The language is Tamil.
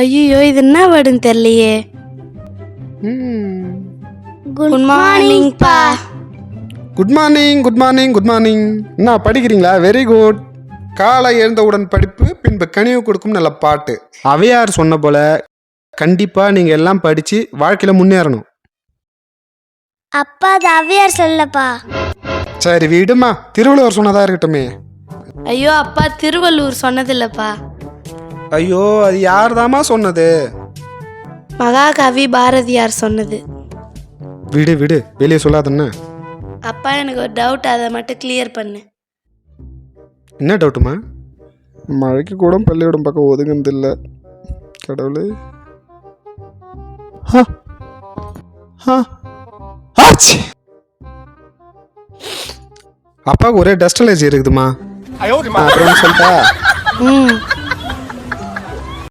ஐயோ இது என்ன வேர்டுன்னு தெரியலையே. குட் மார்னிங் பா. Good morning good morning good morning என்ன படிக்கிறீங்களா? வெரி குட் காலை எழுந்தவுடன் படிப்பு பின்பு கனிவு கொடுக்கும் நல்ல பாட்டு. அவையார் சொன்ன போல கண்டிப்பாக நீங்கள் எல்லாம் படித்து வாழ்க்கையில் முன்னேறணும். அப்பா அது அவ்வியார் சொல்லப்பா சரி விடுமா. திருவள்ளுவர் சொன்னதா இருக்கட்டுமே. ஐயோ அப்பா திருவள்ளூர் சொன்னதில்லப்பா. ஐயோ அது யார்தாம்மா சொன்னது? மகாகவி பாரதியார் சொன்னது. விடு விடு வெளியே சொல்லாதண்ணா அப்பா எனக்கு ஒரு டவுட் அதை மட்டும் கிளியர் பண்ணு. என்ன டவுட்டுமா மழைக்கு கூட பள்ளிக்கூடம் பக்கம் ஒதுங்குனது இல்லை. கடவுளே. ஹ. ஹ. ஆச்சி. அப்பாவுக்கு ஒரே டஸ்ட் அலர்ஜி இருக்குதுமா? அப்புறம் சொல்லிட்டா? ம்.